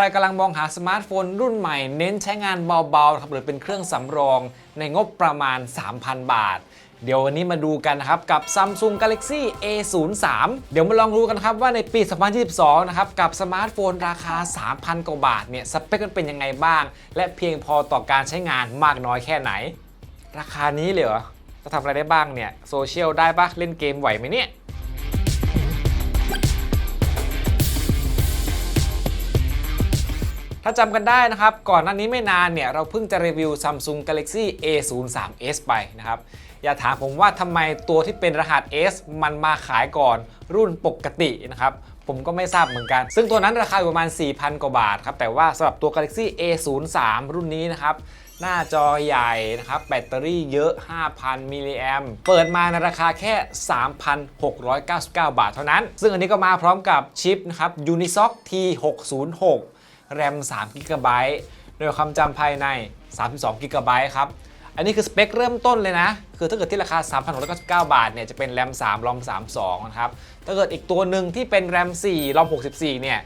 รกำลังมองหาสมาร์ทโฟนรุ่นใหม่เน้นใช้งานเบาๆครับหรือเป็นเครื่องสำรองในงบประมาณ 3,000 บาท เดี๋ยววันนี้มาดูกันนะครับกับ Samsung Galaxy A03 เดี๋ยวมาลองรู้กันครับว่าในปี 2022 นะครับกับสมาร์ทโฟนราคา 3,000 กว่าบาทเนี่ยสเปคมันเป็นยังไงบ้าง และเพียงพอต่อการใช้งานมากน้อยแค่ไหน ราคานี้เลยเหรอจะทำอะไรได้บ้างเนี่ยโซเชียลได้ปะเล่นเกมไหวไหมเนี่ย ถ้าจำกันได้นะครับ ก่อนหน้านี้ไม่นานเนี่ย เราเพิ่งจะรีวิว Samsung Galaxy A03s ไปนะครับ อย่าถามผมว่าทำไมตัวที่เป็นรหัส S มันมาขายก่อนรุ่นปกตินะครับผมก็ไม่ทราบเหมือนกัน ซึ่งตัวนั้นราคาอยู่ประมาณ 4,000 กว่าบาทครับ แต่ว่าสำหรับตัว Galaxy A03 รุ่นนี้นะครับ หน้าจอใหญ่นะครับ แบตเตอรี่เยอะ 5,000 มิลลิแอมเปิดมาในราคาแค่ 3,699 บาทเท่านั้น ซึ่งอันนี้ก็มาพร้อมกับชิปนะครับ Unisoc T606 แรม3 g b โดยความจำภายใน 32 g b ครับ อันนี้คือสเปคเริ่มต้นเลยนะ คือถ้าเกิดที่ราคา 3,699 บาทเนี่ยจะเป็นแรม3รอม32 นะครับ ถ้าเกิดอีกตัวหนึ่งที่เป็นแรม4รอม64 เนี่ย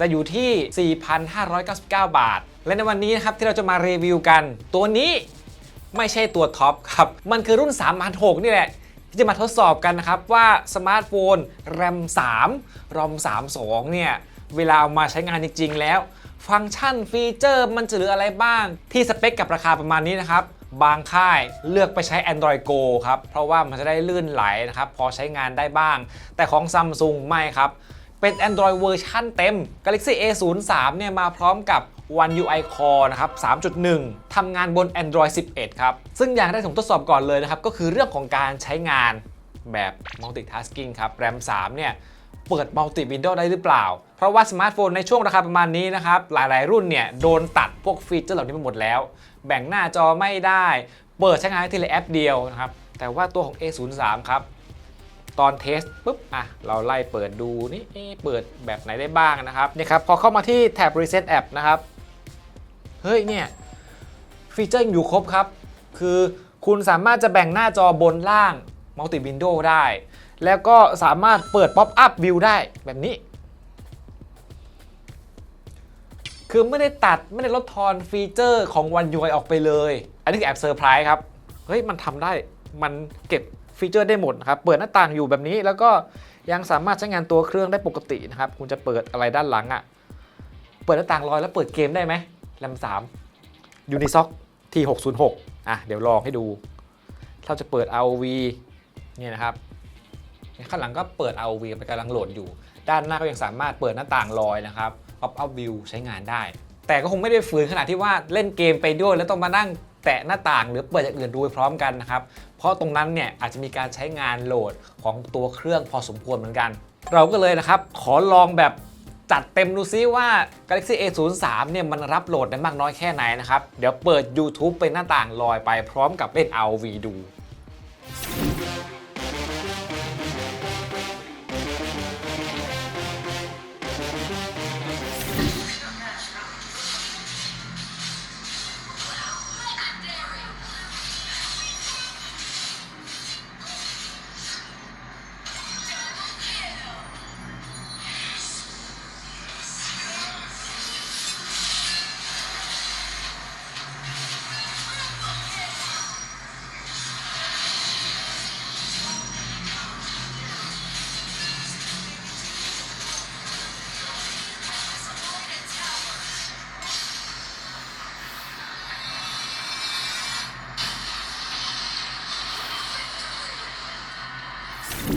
จะอยู่ที่ 4,599 บาท และในวันนี้นะครับที่เราจะมารีวิวกัน ตัวนี้ไม่ใช่ตัวท็อปครับ มันคือรุ่น 3,600 นี่แหละที่จะมาทดสอบกันนะครับว่าสมาร์ทโฟนแรม3รอม32 เนี่ย เวลาเอามาใช้งานจริง ๆ แล้ว ฟังก์ชันฟีเจอร์มันจะเหลืออะไรบ้าง ที่สเปคกับราคาประมาณนี้นะครับ บางค่ายเลือกไปใช้ Android Go ครับ เพราะว่ามันจะได้ลื่นไหลนะครับ พอใช้งานได้บ้าง แต่ของ Samsung ไม่ครับ เป็น Android เวอร์ชันเต็ม Galaxy A03 เนี่ยมาพร้อมกับ One UI Core นะครับ 3.1 ทำงานบน Android 11 ครับ ซึ่งอย่างแรกที่ผมทดสอบก่อนเลยนะครับ ก็คือเรื่องของการใช้งานแบบ multitasking ครับ RAM 3 เนี่ย เปิด multi window ได้หรือเปล่า เพราะว่าสมาร์ทโฟนในช่วงราคาประมาณนี้นะครับ หลายๆ รุ่นเนี่ยโดนตัดพวกฟีเจอร์เหล่านี้ไปหมดแล้ว แบ่งหน้าจอไม่ได้ เปิดใช้งานได้ทีละแอปเดียวนะครับ แต่ว่าตัวของ A03 ครับตอนเทสปุ๊บอะเราไล่เปิดดูนี่เปิดแบบไหนได้บ้างนะครับนี่ครับพอเข้ามาที่แท็บ Reset App นะครับ เฮ้ยเนี่ยฟีเจอร์ยังอยู่ครบครับ คือคุณสามารถจะแบ่งหน้าจอบนล่าง Multi Window ได้ แล้วก็สามารถเปิด Pop Up View ได้แบบนี้ คือไม่ได้ตัดไม่ได้ลดทอนฟีเจอร์ของ One UI ออกไปเลย อันนี้แอบเซอร์ไพรส์ครับ เฮ้ย มันทำได้มันเก็บฟีเจอร์ได้หมดนะครับ เปิดหน้าต่างอยู่แบบนี้แล้วก็ยังสามารถใช้งานตัวเครื่องได้ปกตินะครับ คุณจะเปิดอะไรด้านหลังอะ่ะ เปิดหน้าต่างลอยแล้วเปิดเกมได้ไหมแรม3 Unisoc T606 อะ เดี๋ยวลองให้ดู เราจะเปิด ROV เนี่ยนะครับข้างหลังก็เปิด ROV ไปกำลังโหลดอยู่ ด้านหน้าก็ยังสามารถเปิดหน้าต่างลอยนะครับ Pop up view ใช้งานได้ แต่ก็คงไม่ได้ฝืนขนาดที่ว่าเล่นเกมไปด้วย แล้วต้องมานั่งแตะหน้าต่างหรือเปิดอย่างอื่นดูพร้อมกันนะครับ เพราะตรงนั้นเนี่ยอาจจะมีการใช้งานโหลดของตัวเครื่องพอสมควรเหมือนกัน เราก็เลยนะครับขอลองแบบจัดเต็มดูซิว่า Galaxy A03 เนี่ยมันรับโหลดได้มากน้อยแค่ไหนนะครับ เดี๋ยวเปิด YouTube เป็นหน้าต่างลอยไปพร้อมกับเล่น ROV ดู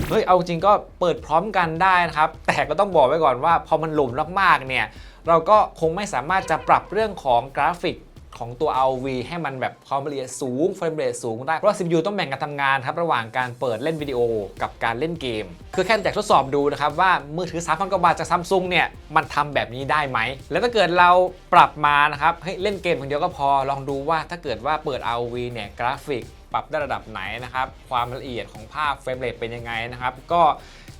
เฮ้ย เอาจริงก็เปิดพร้อมกันได้นะครับ แต่ก็ต้องบอกไว้ก่อนว่าพอมันหลุมมากๆเนี่ย เราก็คงไม่สามารถจะปรับเรื่องของกราฟิกของตัว ROV ให้มันแบบความละเอียดสูงเฟรมเรทสูงได้ เพราะว่า CPU ต้องแบ่งการทำงานครับ ระหว่างการเปิดเล่นวิดีโอกับการเล่นเกม คือแค่อยากทดสอบดูนะครับ ว่ามือถือ 3,000 กว่าบาทจากซัมซุงเนี่ย มันทำแบบนี้ได้ไหม แล้วถ้าเกิดเราปรับมานะครับ เฮ้ย เล่นเกมคนเดียวก็พอลองดูว่าถ้าเกิดว่าเปิด ROV เนี่ยกราฟิก ปรับได้ระดับไหนนะครับ ความละเอียดของภาพเฟรมเรทเป็นยังไงนะครับ ก็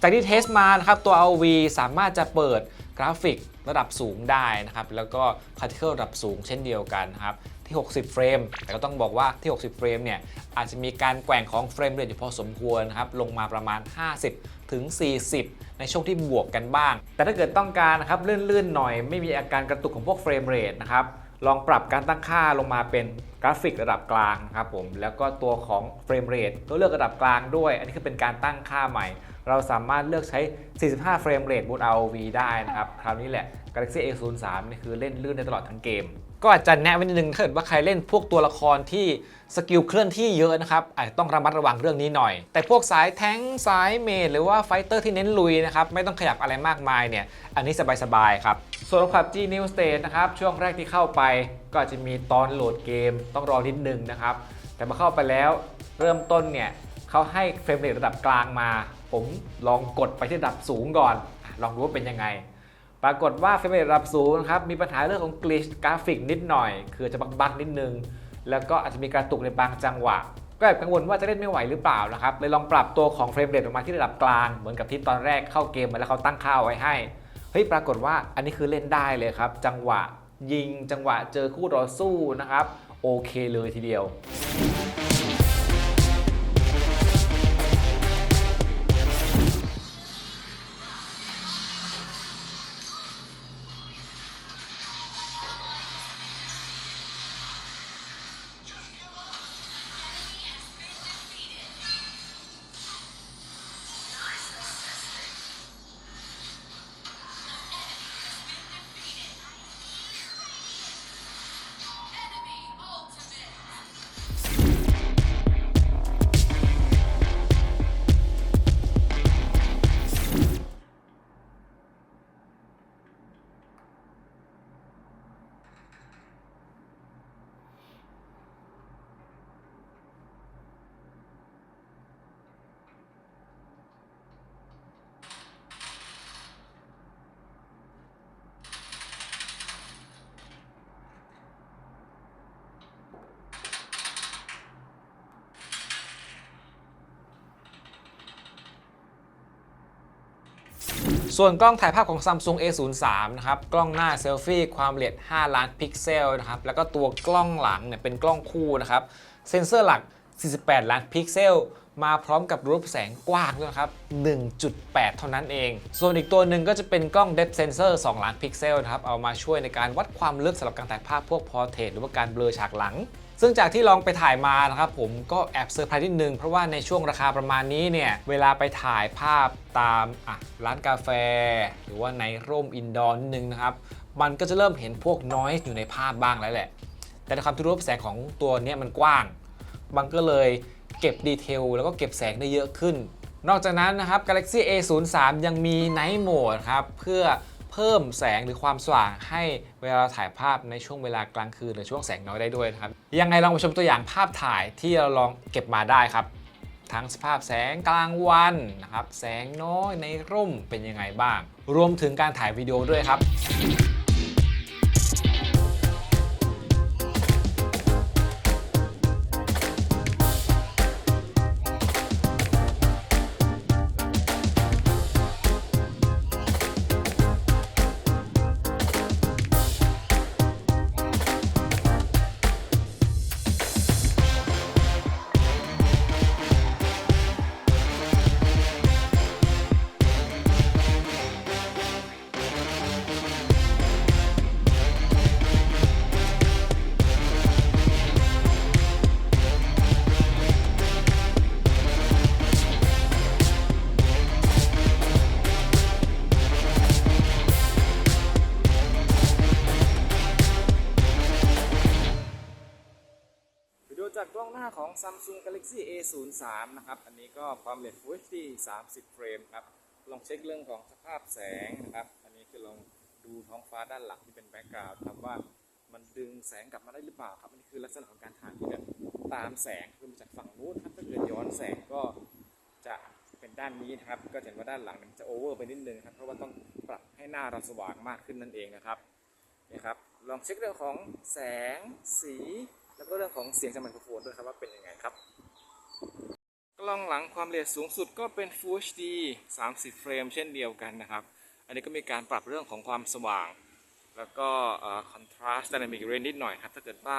จากที่เทสมานะครับตัว RV สามารถจะเปิดกราฟิกระดับสูงได้นะครับ แล้วก็ Particle ระดับสูงเช่นเดียวกันนครับที่ 60 เฟรม แต่ก็ต้องบอกว่าที่ 60 เฟรมเนี่ยอาจจะมีการแกว่งของเฟรมเรทอยู่พอสมควรนะครับ ลงมาประมาณ 50 ถึง 40 ในช่วงที่บวกกันบ้าง แต่ถ้าเกิดต้องการนะครับลื่นๆหน่อยไม่มีอาการกระตุกของพวกเฟรมเรทนะครับ ลองปรับการตั้งค่าลงมาเป็นกราฟิกระดับกลางครับผมแล้วก็ตัวของเฟรมเรทก็เลือกระดับกลางด้วย อันนี้คือเป็นการตั้งค่าใหม่ เราสามารถเลือกใช้ 45 เฟรมเรทบน ROV ได้นะครับ คราวนี้แหละ Galaxy A03 นี่คือเล่นลื่นได้ตลอดทั้งเกม ก็อาจจะแนะไว้นิดนึงถ้าเกิดว่าใครเล่นพวกตัวละครที่สกิลเคลื่อนที่เยอะนะครับอาจจะต้องระมัดระวังเรื่องนี้หน่อย แต่พวกสายแท้งสายเมจหรือว่าไฟเตอร์ที่เน้นลุยนะครับไม่ต้องขยับอะไรมากมายเนี่ยอันนี้สบายๆครับส่วนของ PUBG New State นะครับช่วงแรกที่เข้าไปก็อาจจะมีตอนโหลดเกมต้องรอนิดนึงนะครับแต่มาเข้าไปแล้วเริ่มต้นเนี่ยเขาให้เฟรมเรทระดับกลางมา ผมลองกดไปที่ระดับสูงก่อน ลองดูว่าเป็นยังไง ปรากฏว่าเฟรมเรทระดับสูงนะครับมีปัญหาเรื่องของกลิชกราฟิกนิดหน่อย คือจะบักๆนิดนึง แล้วก็อาจจะมีการตุกในบางจังหวะ ก็แอบกังวลว่าจะเล่นไม่ไหวหรือเปล่านะครับเลยลองปรับตัวของเฟรมเรทลงมาที่ระดับกลาง เหมือนกับที่ตอนแรกเข้าเกมมาแล้วเขาตั้งค่าไว้ให้เฮ้ยปรากฏว่าอันนี้คือเล่นได้เลยครับ จังหวะยิงจังหวะเจอคู่ต่อสู้นะครับ โอเคเลยทีเดียว ส่วนกล้องถ่ายภาพของ Samsung A03 นะครับ กล้องหน้าเซลฟี่ความละเอียด 5 ล้านพิกเซลนะครับ แล้วก็ตัวกล้องหลังเนี่ยเป็นกล้องคู่นะครับ เซ็นเซอร์หลัก 48 ล้านพิกเซล มาพร้อมกับรูปแสงกว้างด้วยนะครับ 1.8 เท่านั้นเอง ส่วนอีกตัวหนึ่งก็จะเป็นกล้อง Depth Sensor 2 ล้านพิกเซลนะครับ เอามาช่วยในการวัดความลึกสำหรับการถ่ายภาพพวก Portrait หรือว่าการเบลอฉากหลัง ซึ่งจากที่ลองไปถ่ายมานะครับผมก็แอบเซอร์ไพรส์นิดนึง เพราะว่าในช่วงราคาประมาณนี้เนี่ย เวลาไปถ่ายภาพตามอะร้านกาแฟ หรือว่าในร่มอินดอร์นิดนึงนะครับ มันก็จะเริ่มเห็นพวกน้อยอยู่ในภาพบ้างแล้วแหละ แต่ในความที่รูปแสงของตัวนี้มันกว้าง มันก็เลยเก็บดีเทลแล้วก็เก็บแสงได้เยอะขึ้น นอกจากนั้นนะครับ Galaxy A03 ยังมี Night Mode ครับเพื่อ เพิ่มแสงหรือความสว่างให้เวลาเราถ่ายภาพในช่วงเวลากลางคืนหรือช่วงแสงน้อยได้ด้วยนะครับ ยังไงลองไปชมตัวอย่างภาพถ่ายที่เราลองเก็บมาได้ครับ ทั้งสภาพแสงกลางวันนะครับ แสงน้อยในร่มเป็นยังไงบ้าง รวมถึงการถ่ายวิดีโอด้วยครับ Samsung Galaxy A03 นะครับ อันนี้ก็ความละเอียด Full HD 30 เฟรมครับ ลองเช็คเรื่องของสภาพแสงนะครับ อันนี้คือลองดูท้องฟ้าด้านหลังที่เป็นแบ็กกราวด์ครับว่ามันดึงแสงกลับมาได้หรือเปล่าครับอันนี้คือลักษณะของการถ่ายที่แบบตามแสงคือมาจากฝั่งนู้นครับถ้าเกิดย้อนแสงก็จะเป็นด้านนี้นะครับ ก็เห็นว่าด้านหลังมันจะโอเวอร์ไปนิดนึงครับเพราะว่าต้องปรับให้หน้าเราสว่างมากขึ้นนั่นเองนะครับนะครับลองเช็คเรื่องของแสงสี แล้วก็เรื่องของเสียงจากไมโครโฟนด้วยครับว่าเป็นยังไงครับ กล้องหลังความละเอียดสูงสุดก็เป็น Full HD 30 เฟรมเช่นเดียวกันนะครับ อันนี้ก็มีการปรับเรื่องของความสว่าง แล้วก็เอ่อ contrast dynamic range นิดหน่อยครับ ถ้าเกิดว่า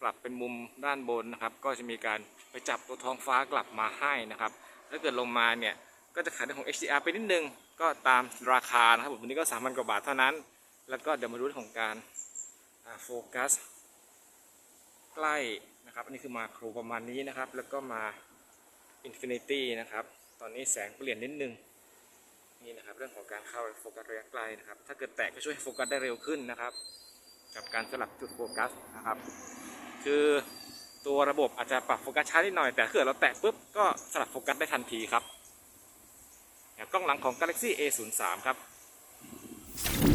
ปรับเป็นมุมด้านบนนะครับ ก็จะมีการไปจับตัวท้องฟ้ากลับมาให้นะครับ ถ้าเกิดลงมาเนี่ยก็จะขายเรื่องของ HDR ไปนิดนึง ก็ตามราคานะครับผมวันนี้ก็3,000กว่าบาทเท่านั้น แล้วก็เดี๋ยวมาดูเรื่องของการโฟกัส ใกล้นะครับ อันนี้คือมาครูประมาณนี้นะครับ แล้วก็มา Infinity นะครับ ตอนนี้แสงเปลี่ยนนิดนึง นี่นะครับเรื่องของการเข้าโฟกัสระยะไกลนะครับ ถ้าเกิดแตกก็ช่วยโฟกัสได้เร็วขึ้นนะครับ กับการสลับจุดโฟกัสนะครับ คือตัวระบบอาจจะปรับโฟกัสช้านิดหน่อย แต่ถ้าเกิดเราแตะปุ๊บก็สลับโฟกัสได้ทันทีครับกล้องหลังของ Galaxy A03 ครับ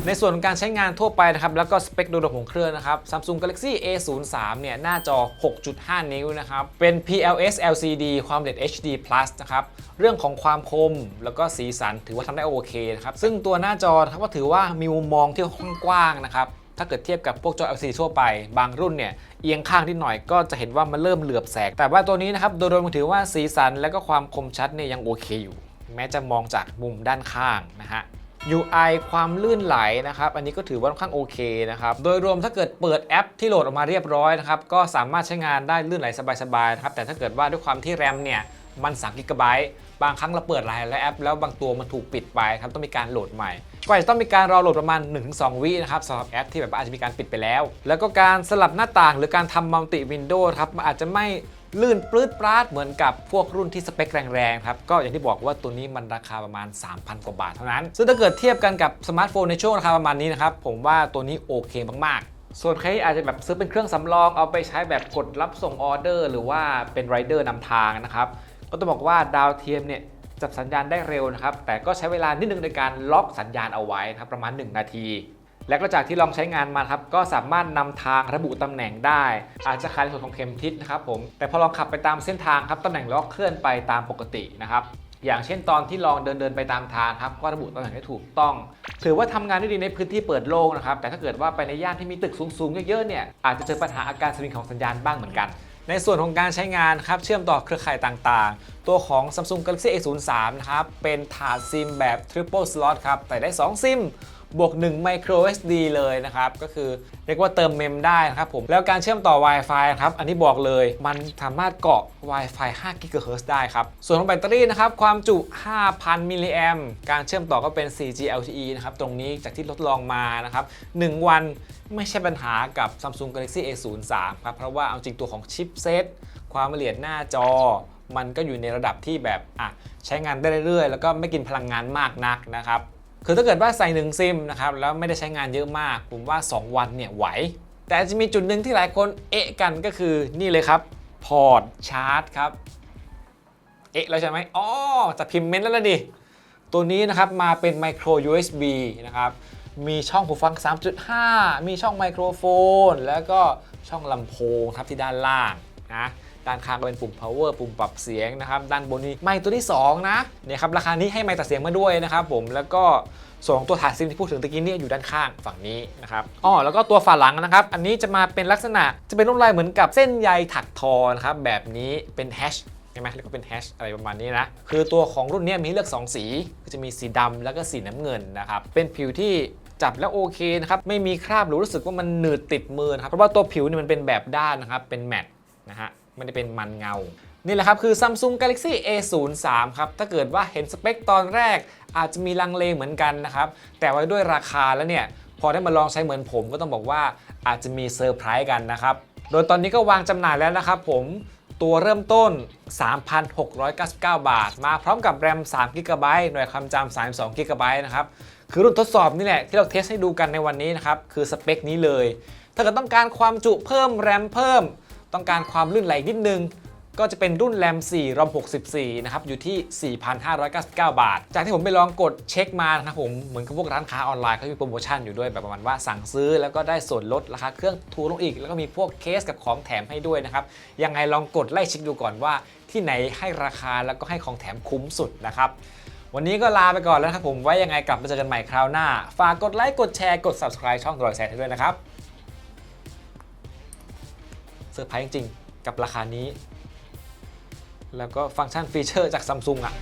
ในส่วนของการใช้งานทั่วไปนะครับ แล้วก็สเปคโดยรวมของเครื่องนะครับ Samsung Galaxy A03 เนี่ยหน้าจอ 6.5 นิ้วนะครับ เป็น PLS LCD ความละเอียด HD Plus นะครับ เรื่องของความคมแล้วก็สีสันถือว่าทำได้โอเคนะครับ ซึ่งตัวหน้าจอนะครับก็ถือว่ามีมุมมองที่ค่อนกว้างนะครับถ้าเกิดเทียบกับพวกจอ LCD ทั่วไป บางรุ่นเนี่ย เอียงข้างนิดหน่อยก็จะเห็นว่ามันเริ่มเหลือบแสง แต่ว่าตัวนี้นะครับ โดยรวมถือว่าสีสันและก็ความคมชัดเนี่ยยังโอเคอยู่ แม้จะมองจากมุมด้านข้างนะฮะ UI ความลื่นไหลนะครับ อันนี้ก็ถือว่าค่อนข้างโอเคนะครับ โดยรวมถ้าเกิดเปิดแอปที่โหลดออกมาเรียบร้อยนะครับ ก็สามารถใช้งานได้ลื่นไหลสบายๆนะครับ แต่ถ้าเกิดว่าด้วยความที่แรมเนี่ยมัน3กิกะไบต์บางครั้งเราเปิดหลายแอป แล้วบางตัวมันถูกปิดไปครับต้องมีการโหลดใหม่ ก็อาจจะต้องมีการรอโหลดประมาณ 1-2 วินะครับสำหรับแอปที่แบบอาจจะมีการปิดไปแล้ว แล้วก็การสลับหน้าต่างหรือการทำมัลติวินโดว์ครับมันอาจจะไม่ ลื่นปลื้ดปราดเหมือนกับพวกรุ่นที่สเปคแรงๆครับก็อย่างที่บอกว่าตัวนี้มันราคาประมาณ 3,000 กว่าบาทเท่านั้น ซึ่งถ้าเกิดเทียบกันกับสมาร์ทโฟนในช่วงราคาประมาณนี้นะครับผมว่าตัวนี้โอเคมากๆส่วนใครอาจจะแบบซื้อเป็นเครื่องสำรองเอาไปใช้แบบกดรับส่งออเดอร์ หรือว่าเป็นไรเดอร์นำทางนะครับก็ต้องบอกว่าดาวเทียมเนี่ยจับสัญญาณได้เร็วนะครับแต่ก็ใช้เวลานิดนึงในการล็อกสัญญาณเอาไว้นะครับประมาณ 1 นาที และก็จากที่ลองใช้งานมาครับก็สามารถนำทางระบุตำแหน่งได้ อาจจะคล้ายในส่วนของเข็มทิศนะครับผมแต่พอลองขับไปตามเส้นทางครับตำแหน่งล็อกเคลื่อนไปตามปกตินะครับอย่างเช่นตอนที่ลองเดินเดินไปตามทางครับก็ระบุตำแหน่งได้ถูกต้อง ถือว่าทำงานได้ดีในพื้นที่เปิดโล่งนะครับแต่ถ้าเกิดว่าไปในย่านที่มีตึกสูงๆเยอะๆเนี่ยอาจจะเจอปัญหาอาการสวิงของสัญญาณบ้างเหมือนกัน ในส่วนของการใช้งานครับเชื่อมต่อเครือข่ายต่างๆ ตัวของ Samsung Galaxy A03 นะครับเป็นถาดซิมแบบ Triple Slot ครับแต่ได้ 2 ซิม บวก1 Micro SD เลยนะครับ ก็คือเรียกว่าเติมเมมได้นะครับผม แล้วการเชื่อมต่อ Wi-Fi ครับ อันนี้บอกเลย มันสามารถเกาะ Wi-Fi 5 GHz ได้ครับ ส่วนของแบตเตอรี่นะครับ ความจุ 5,000 มิลลิแอมการเชื่อมต่อก็เป็น 4G LTE นะครับ ตรงนี้จากที่ทดลองมานะครับ 1 วันไม่ใช่ปัญหากับ Samsung Galaxy A03 ครับ เพราะว่าเอาจริงตัวของชิปเซตความละเอียดหน้าจอมันก็อยู่ในระดับที่แบบอะใช้งานได้เรื่อยๆ แล้วก็ไม่กินพลังงานมากนักนะครับ คือถ้าเกิดว่าใส่หนึ่งซิมนะครับแล้วไม่ได้ใช้งานเยอะมาก ผมว่า 2 วันเนี่ยไหว แต่จะมีจุดหนึ่งที่หลายคนเอะกันก็คือนี่เลยครับพอร์ตชาร์จครับ เอะแล้วใช่ไหมอ๋อจะพิมพ์เมนต์แล้วล่ะดิ ตัวนี้นะครับมาเป็น micro USB นะครับ มีช่องหูฟัง 3.5 มีช่องไมโครโฟน แล้วก็ช่องลำโพงครับที่ด้านล่างนะ ด้านข้างก็เป็นปุ่ม power ปุ่มปรับเสียงนะครับด้านบนนี้ไมค์ตัวที่ 2 นะเนี่ยครับราคานี้ให้ไมค์ตัดเสียงมาด้วยนะครับผมแล้วก็ส่วนของตัวถาดซิมที่พูดถึงตะกี้นี่อยู่ด้านข้างฝั่งนี้นะครับอ๋อแล้วก็ตัวฝาหลังนะครับ อันนี้จะมาเป็นลักษณะจะเป็นรูปลายเหมือนกับเส้นใยถักทอนะครับแบบนี้เป็นแฮชใช่ไหมเรียกว่าเป็นแฮชอะไรประมาณนี้นะ คือตัวของรุ่นนี้มีเลือก 2 สีก็จะมีสีดำแล้วก็สีน้ำเงินนะครับ เป็นผิวที่จับแล้วโอเคนะครับ ไม่มีคราบหรือรู้สึกว่ามันหนืดติดมือนะครับ เพราะว่าตัวผิวนี่มันเป็นแบบด้านนะครับ เป็นแมตต์นะฮะ ไม่ได้เป็นมันเงา นี่แหละครับคือ Samsung Galaxy A03 ครับ ถ้าเกิดว่าเห็นสเปคตอนแรก อาจจะมีลังเลเหมือนกันนะครับ แต่ว่าด้วยราคาแล้วเนี่ย พอได้มาลองใช้เหมือนผมก็ต้องบอกว่าอาจจะมีเซอร์ไพรส์กันนะครับ โดยตอนนี้ก็วางจำหน่ายแล้วนะครับผมตัวเริ่มต้น 3,699 บาท มาพร้อมกับแรม3 g b หน่วยความจำ32 g b นะครับ คือรุ่นทดสอบนี่แหละที่เราเทสให้ดูกันในวันนี้นะครับ คือสเปคนี้เลย ถ้าเกิดต้องการความจุเพิ่มแรมเพิ่ม ต้องการความลื่นไหลนิดนึง ก็จะเป็นรุ่นแรม4รอม64 นะครับ อยู่ที่ 4,599 บาท จากที่ผมไปลองกดเช็คมานะครับผมเหมือนกับพวกร้านค้าออนไลน์เขามีโปรโมชั่นอยู่ด้วยแบบประมาณว่าสั่งซื้อแล้วก็ได้ส่วนลดราคาเครื่องถูกลงอีก แล้วก็มีพวกเคสกับของแถมให้ด้วยนะครับยังไงลองกดไล่เช็คดูก่อนว่า ที่ไหนให้ราคาแล้วก็ให้ของแถมคุ้มสุดนะครับวันนี้ก็ลาไปก่อนแล้วครับผมไว้ยังไงกลับมาเจอกันใหม่คราวหน้า ฝากกดไลค์กดแชร์กด subscribe ช่องรอยแซดด้วยนะครับ เซอร์ไพรส์จริงๆ กับราคานี้ แล้วก็ฟังก์ชันฟีเจอร์จากซัมซุงอะ